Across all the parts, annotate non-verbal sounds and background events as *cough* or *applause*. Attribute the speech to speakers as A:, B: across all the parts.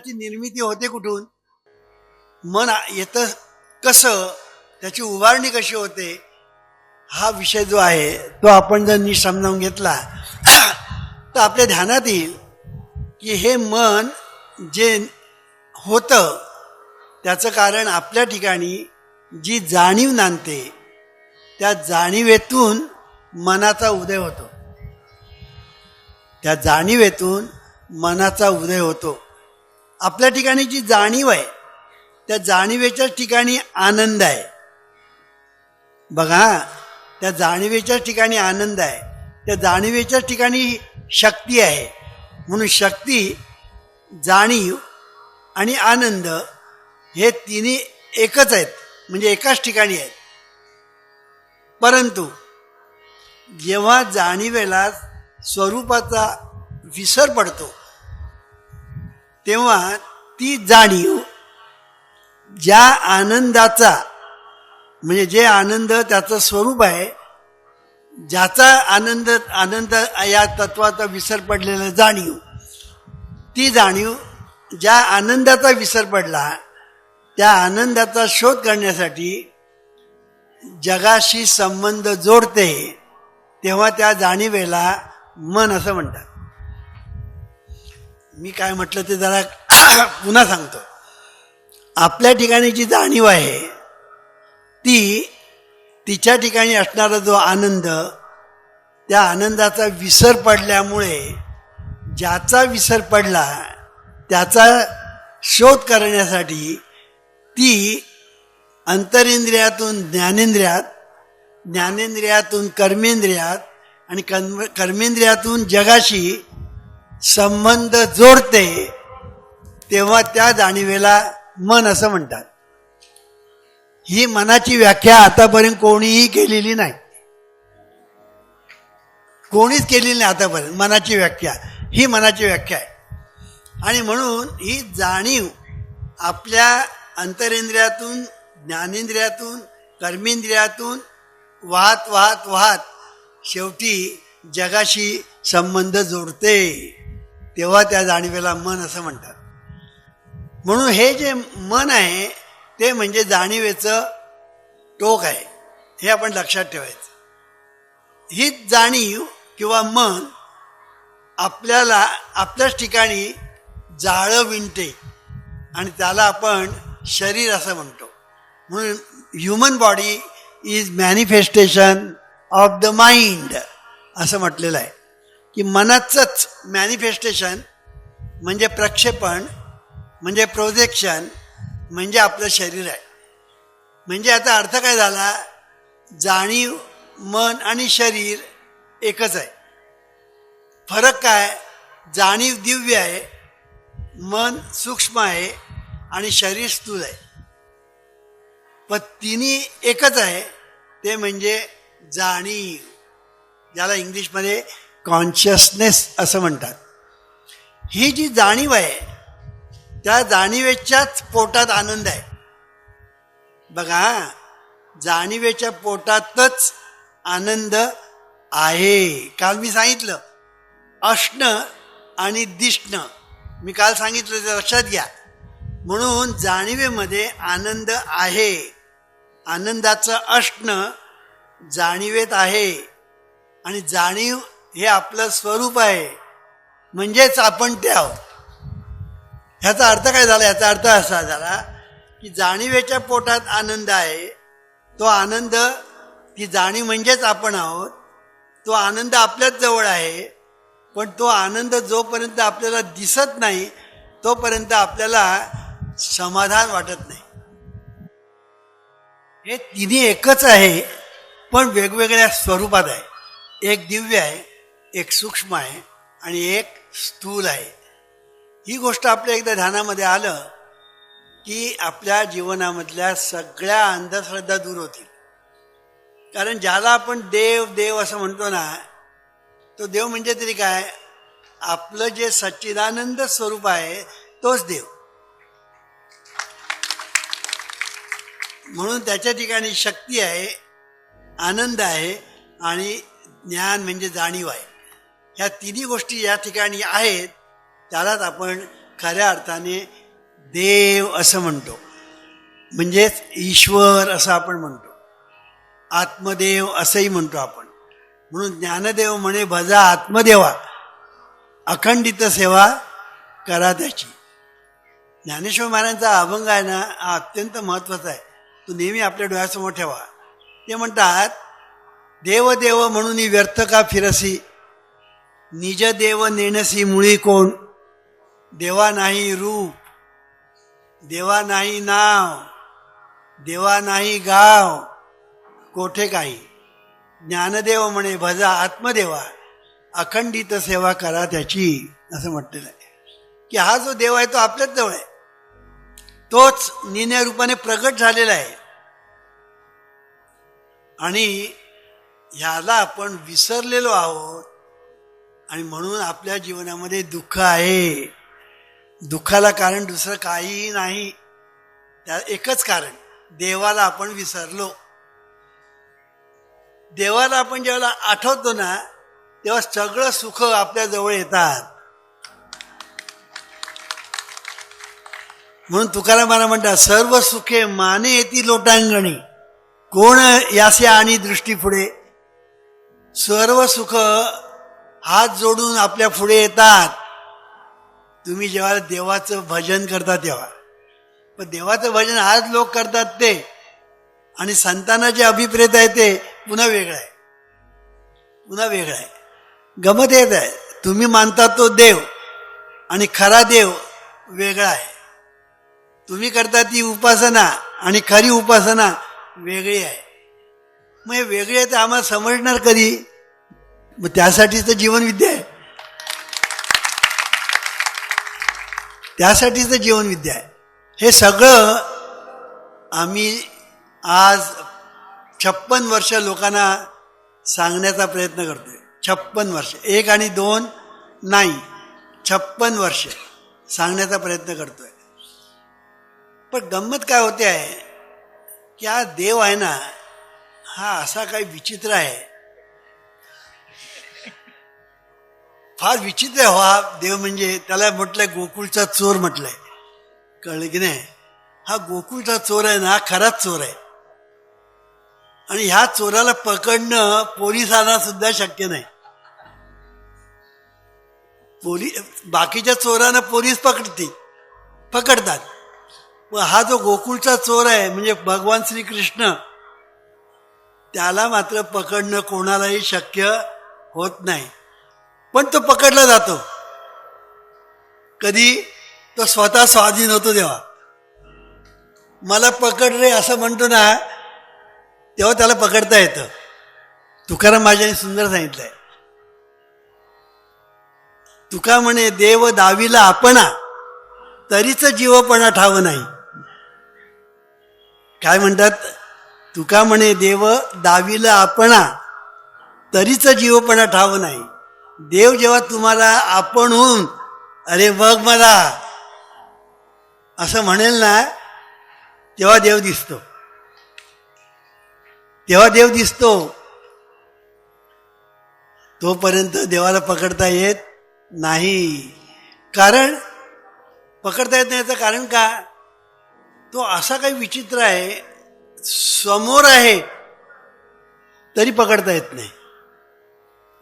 A: मनाची निर्मिती होते कुठून? मन येतं कसं? त्याची उभारणी कशी होते? हा विषय जो आहे तो आपण जर नीट समजावून घेतला तर आपल्या ध्यानात येईल की हे मन जे होतं त्याचं कारण आपल्या ठिकाणी जी जाणीव नांदते त्या जाणीवेतून मनाचा उदय होतो. त्या जाणीवेतून मनाचा उदय होतो. आपल्या ठिकाणी जी जाणीव आहे त्या जाणीवेच्या ठिकाणी आनंद आहे. बघा त्या जाणीवेच्या ठिकाणी आनंद आहे. त्या जाणीवेच्या ठिकाणी शक्ती आहे. म्हणून शक्ती जाणीव आणि आनंद हे तिन्ही एकच आहेत म्हणजे एकाच ठिकाणी आहेत. परंतु जेव्हा जाणीवेला स्वरूपाचा विसर पडतो तेव्हा ती जाणीव ज्या आनंदाचा म्हणजे जे आनंद त्याचं स्वरूप आहे ज्याचा आनंद आनंद या तत्वाचा विसर पडलेला जाणीव ती जाणीव ज्या आनंदाचा विसर पडला त्या आनंदाचा शोध करण्यासाठी जगाशी संबंध जोडते तेव्हा त्या जाणीवेला मन असं म्हणतात. मी काय म्हटलं ते जरा *coughs* पुन्हा सांगतो. आपल्या ठिकाणी जी जाणीव आहे ती तिच्या ठिकाणी असणारा जो आनंद त्या आनंदाचा विसर पडल्यामुळे ज्याचा विसर पडला त्याचा शोध करण्यासाठी ती अंतरेंद्रियातून ज्ञानेंद्रियात ज्ञानेंद्रियातून कर्मेंद्रियात आणि कर्म कर्मेंद्रियातून जगाशी संबंध जोडते तेव्हा त्या जाणीवेला मन असं म्हणतात. ही मनाची व्याख्या आतापर्यंत कोणीही केलेली नाही. कोणीच केलेली नाही आतापर्यंत मनाची व्याख्या. ही मनाची व्याख्या आहे. आणि म्हणून ही जाणीव आपल्या अंतरेंद्रियातून ज्ञानेंद्रियातून कर्मेंद्रियातून वाहत वाहत वाहत शेवटी जगाशी संबंध जोडते. तेव्हा त्या जाणीवेला मन असं म्हणतात. म्हणून हे जे मन आहे ते म्हणजे जाणीवेचं टोक आहे. हे आपण लक्षात ठेवायचं. हीच जाणीव किंवा मन आपल्याला आपल्याच ठिकाणी जाळं विणते आणि त्याला आपण शरीर असं म्हणतो. म्हणून human body is manifestation of the mind असं म्हटलेलं आहे. की मनाचंच मॅनिफेस्टेशन म्हणजे प्रक्षेपण म्हणजे प्रोजेक्शन म्हणजे आपलं शरीर आहे. म्हणजे याचा अर्थ काय झाला? जाणीव मन आणि शरीर एकच आहे. फरक काय? जाणीव दिव्य आहे मन सूक्ष्म आहे आणि शरीर स्थूल आहे. पण तिन्ही एकच आहे ते म्हणजे जाणीव. ज्याला इंग्लिशमध्ये कॉन्शियसनेस असं म्हणतात. ही जी जाणीव आहे त्या जाणीवेच्याच पोटात आनंद आहे. बघा जाणीवेच्या पोटातच आनंद आहे. काल मी सांगितलं असणं आणि दिसणं मी काल सांगितलं ते लक्षात घ्या. म्हणून जाणीवेमध्ये आनंद आहे. आनंदाचं असणं जाणीवेत आहे. आणि जाणीव हे आपलं स्वरूप आहे. म्हणजेच आपण ते आहोत. ह्याचा अर्थ काय झाला? याचा अर्थ असा झाला की जाणीवेच्या पोटात आनंद आहे. तो आनंद ती जाणीव म्हणजेच आपण आहोत. तो आनंद आपल्याच जवळ आहे. पण तो आनंद जोपर्यंत आपल्याला दिसत नाही तोपर्यंत आपल्याला समाधान वाटत नाही. हे तिन्ही एकच आहे पण वेगवेगळ्या स्वरूपात आहे. एक दिव्य आहे एक सूक्ष्म आहे आणि एक स्थूल आहे. ही गोष्ट आपल्या एकदा ध्यानामध्ये आलं की आपल्या जीवनामधल्या सगळ्या अंधश्रद्धा दूर होतील. कारण ज्याला आपण देव देव असं म्हणतो ना तो देव म्हणजे तरी काय? आपलं जे सच्चिदानंद स्वरूप आहे तोच देव. म्हणून त्याच्या ठिकाणी शक्ती आहे आनंद आहे आणि ज्ञान म्हणजे जाणीव आहे. ह्या तिन्ही गोष्टी या ठिकाणी आहेत त्यालाच आपण खऱ्या अर्थाने देव असं म्हणतो. म्हणजेच ईश्वर असं आपण म्हणतो. आत्मदेव असंही म्हणतो आपण. म्हणून ज्ञानदेव म्हणे भजा आत्मदेवा. अखंडित सेवा करा त्याची. ज्ञानेश्वर महाराजांचा अभंग आहे ना हा अत्यंत महत्त्वाचा आहे. तो नेहमी आपल्या डोळ्यासमोर ठेवा. ते म्हणतात देव देव म्हणून व्यर्थ का फिरसी? निज देव नेणसी मुळी कोण? देवा नाही रूप देवा नाही नाव देवा नाही गाव. कोठे काही? ज्ञानदेव म्हणे भजा आत्मदेवा अखंडित सेवा करा त्याची असं म्हटलेलं आहे. की हा जो देव आहे तो आपल्याच जवळ आहे. तोच निन्या रूपाने प्रगट झालेला आहे. आणि ह्याला आपण विसरलेलो आहोत आणि म्हणून आपल्या जीवनामध्ये दुःख आहे. दुःखाला कारण दुसरं काहीही नाही. त्या एकच कारण देवाला आपण विसरलो. देवाला आपण जेव्हा आठवतो ना तेव्हा सगळं सुख आपल्याजवळ येतात. म्हणून तुकारामाला म्हणतात सर्व सुखे माने येती लोटांगणी. कोण यासे आणि दृष्टी पुढे? सर्व सुख हात जोडून आपल्या पुढे येतात. तुम्ही जेव्हा देवाचं भजन करता तेव्हा. पण देवाचं भजन आज लोक करतात ते. आणि संतांना जे अभिप्रेत आहे ते पुन्हा वेगळं आहे. पुन्हा वेगळं आहे. गमत येत आहे. तुम्ही मानता तो देव. आणि खरा देव वेगळा आहे. तुम्ही करता ती उपासना आणि खरी उपासना वेगळी आहे. मग हे वेगळी आहे तर आम्हाला समजणार कधी? मग त्यासाठीच तर जीवनविद्या आहे. त्यासाठीच तर जीवनविद्या आहे. हे सगळं आम्ही आज छप्पन वर्ष लोकांना सांगण्याचा प्रयत्न करतोय. छप्पन वर्ष. एक आणि दोन नाही. छप्पन वर्ष सांगण्याचा प्रयत्न करतोय. पण गंमत काय होते आहे की हा देव आहे ना हा असा काही विचित्र आहे. फार विचित्र आहे. हा देव म्हणजे त्याला म्हटलंय गोकुळचा चोर म्हटलंय. कळलं की नाही? हा गोकुळचा चोर आहे ना हा खराच चोर आहे. आणि ह्या चोराला पकडणं पोलिसांना सुद्धा शक्य नाही. पोलीस बाकीच्या चोरांना पोलीस पकडते पकडतात. व हा जो गोकुळचा चोर आहे म्हणजे भगवान श्रीकृष्ण त्याला मात्र पकडणं कोणालाही शक्य होत नाही. पण तो पकडला जातो. कधी? तो स्वतः स्वाधीन होतो तेव्हा. मला पकड रे असं म्हणतो ना तेव्हा त्याला पकडता येतं. तुकाराम माझ्याने सुंदर सांगितलंय. तुका म्हणे देव दावीला आपणा तरीच जीवपणा ठाव नाही. काय म्हणतात? तुका म्हणे देव दावीला आपणा तरीच जीवपणा ठाव नाही. देव जेव्हा तुम्हाला आपणहून अरे बघ मला असं म्हणेल ना तेव्हा देव दिसतो. तेव्हा देव दिसतो. तोपर्यंत देवाला पकडता येत नाही. कारण पकडता येत नाही याचं कारण का? तो असा काही विचित्र आहे समोर आहे तरी पकडता येत नाही.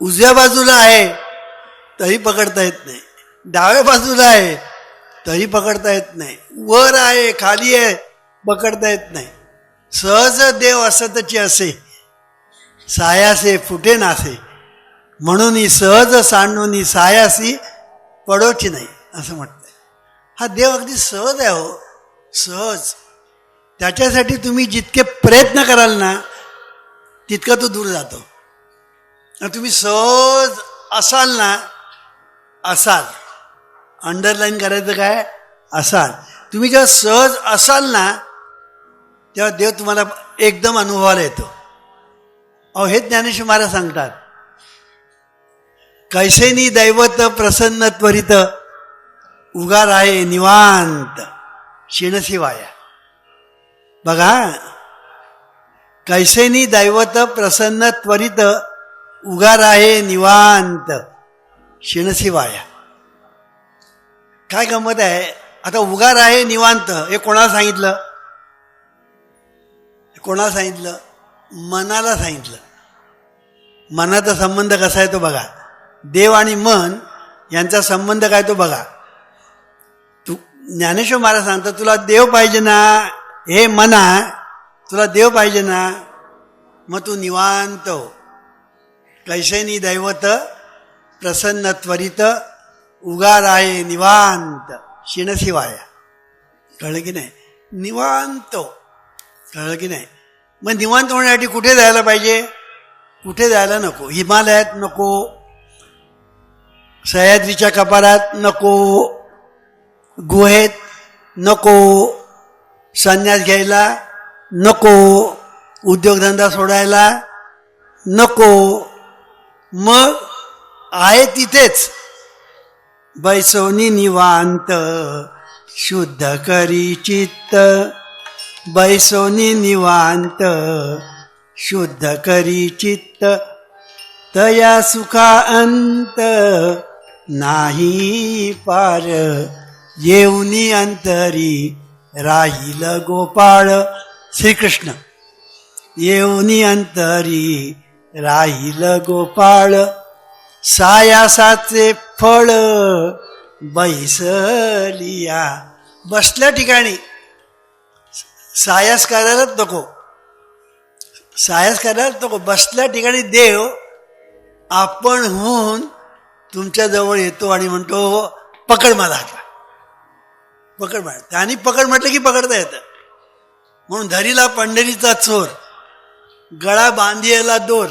A: उजव्या बाजूला आहे तरी पकडता येत नाही. डाव्या बाजूला आहे तरी पकडता येत नाही. वर आहे खाली आहे पकडता येत नाही. सहज देव असतची असे सायासे फुटे नासे. म्हणून ही सहज सांडून सायासी पडोची नाही असं म्हटलंय. हा देव अगदी सहज आहे हो सहज. त्याच्यासाठी तुम्ही जितके प्रयत्न कराल ना तितका तो दूर जातो. तुम्ही सहज असाल ना असाल. अंडरलाईन करायचं काय? असाल. तुम्ही जेव्हा सहज असाल ना तेव्हा देव तुम्हाला एकदम अनुभवाला येतो. अहो हे ज्ञानेश्वर महाराज सांगतात कैसेनी दैवत प्रसन्न त्वरित उगार आहे निवांत शिणसी बघा कैसेनी दैवत प्रसन्न त्वरित उगार आहे निवांत. शिणसी वाया काय गंमत आहे? आता उगार आहे निवांत हे कोणाला सांगितलं? कोणाला सांगितलं? मनाला सांगितलं. मनाचा संबंध कसा आहे तो बघा. देव आणि मन यांचा संबंध काय तो बघा. तू ज्ञानेश्वर महाराज सांगतात तुला देव पाहिजे ना हे मना तुला देव पाहिजे ना मग तू निवांत हो. कैशनी दैवत प्रसन्न त्वरित उगार आहे निवांत. शिणशिवाया. कळलं की नाही? निवांत. कळलं की नाही? मग निवांत होण्यासाठी कुठे जायला पाहिजे? कुठे जायला नको? हिमालयात नको. सह्याद्रीच्या कपारात नको. गुहेत नको. संन्यास घ्यायला नको. उद्योगधंदा सोडायला नको. मग आहे तिथेच. बैसोनी निवांत शुद्ध करी चित्त. बैसोनी निवांत शुद्ध करी चित्त. तया सुखा अंत नाही पार. येऊनी अंतरी राहील गोपाळ. श्रीकृष्ण येऊनी अंतरी राहील गोपाळ सायासाचे फळ बैसलिया बसल्या ठिकाणी. सायास करायलाच नको. सायास करायलाच नको. बसल्या ठिकाणी देव आपण होऊन तुमच्या जवळ येतो आणि म्हणतो पकड मला आता पकड मार त्याने पकड म्हटलं की पकडता येतं. म्हणून धरीला पंढरीचा चोर. गळा बांधियला दोर.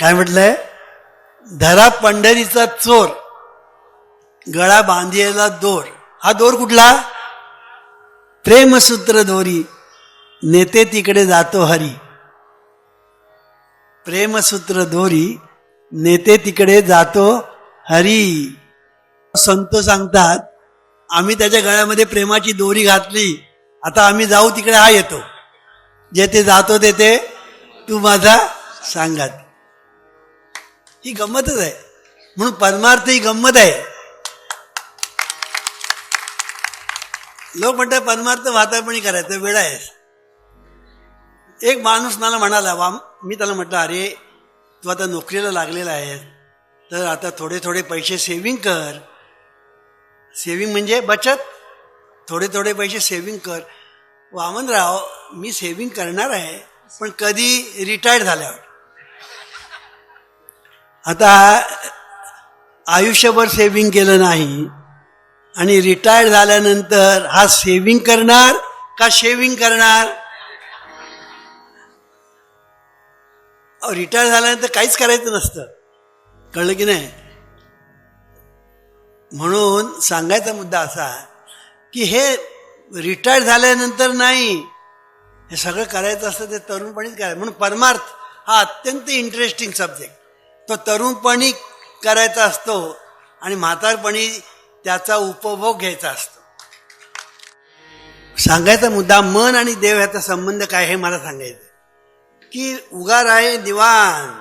A: काय म्हटलंय? धरा पंढरीचा चोर. गळा बांधियला दोर. हा दोर कुठला? प्रेमसूत्र दोरी. नेते तिकडे जातो हरी. प्रेमसूत्र दोरी. नेते तिकडे जातो हरी. संत सांगतात आम्ही त्याच्या गळ्यामध्ये प्रेमाची दोरी घातली. आता आम्ही जाऊ तिकडे हा येतो. जेथे जातो तेथे तू माझा सांगात. ही गंमतच आहे. म्हणून परमार्थ ही गंमत आहे. लोक म्हणतात परमार्थ वातापणी करायचं वेळ आहे. एक माणूस मला म्हणाला वा मी त्याला म्हटलं अरे तू आता नोकरीला लागलेला आहे. तर आता थोडे थोडे पैसे सेविंग कर. सेविंग म्हणजे बचत. थोडे थोडे पैसे सेविंग कर. वामनराव मी सेविंग करणार आहे पण कधी रिटायर्ड झाल्यावर. आता आयुष्यभर सेविंग केलं नाही आणि रिटायर्ड झाल्यानंतर हा सेविंग करणार का शेविंग करणार? रिटायर झाल्यानंतर काहीच करायचं नसतं. कळलं की नाही? म्हणून सांगायचा मुद्दा असा की हे रिटायर झाल्यानंतर नाही. हे सगळं करायचं असतं ते तरुणपणीच करायचं. म्हणून परमार्थ हा अत्यंत इंटरेस्टिंग सब्जेक्ट तो तरुणपणी करायचा असतो आणि म्हातारपणी त्याचा उपभोग घ्यायचा असतो. सांगायचा मुद्दा मन आणि देव ह्याचा संबंध काय हे मला सांगायचं की उगार आहे निवांत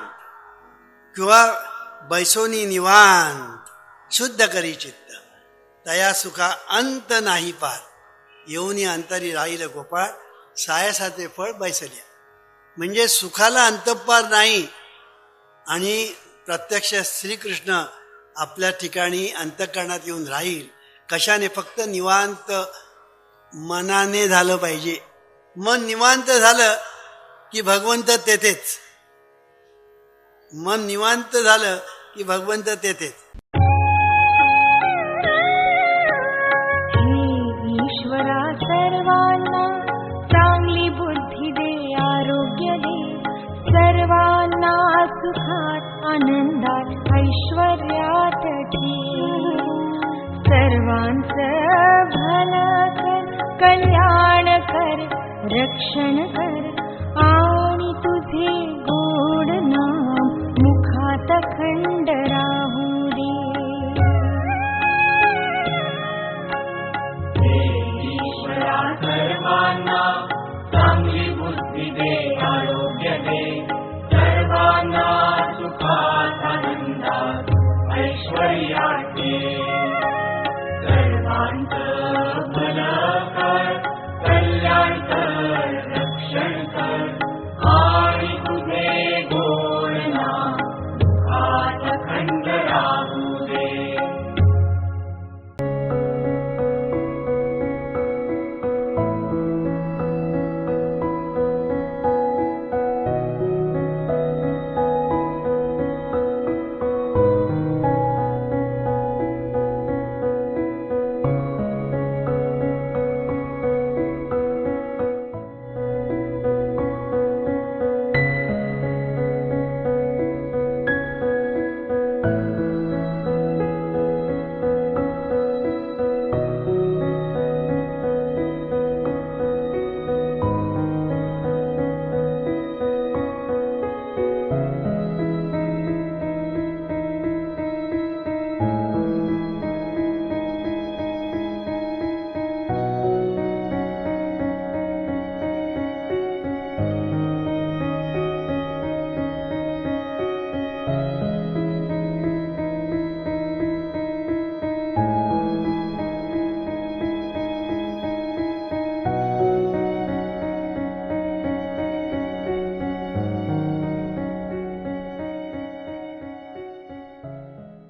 A: किंवा बैसोनी निवांत शुद्ध करी चित्त. तया सुखा अंत नाही पार येऊनी अंतरी राहील गोपाळ सायासाचे फळ बैसल्या म्हणजे सुखाला अंतपार नाही आणि प्रत्यक्ष श्रीकृष्ण आपल्या ठिकाणी अंतकरणात येऊन राहील कशाने? फक्त निवांत मनाने झालं पाहिजे. मन निवांत झालं की भगवंत तेथेच. मन निवांत झालं की भगवंत तेथेच.
B: सुखात् आनन्दात् ऐश्वर्यात् आनन्द ऐश्वर्या सर्वास भ कल्याण आणि
C: कर्णी Swarya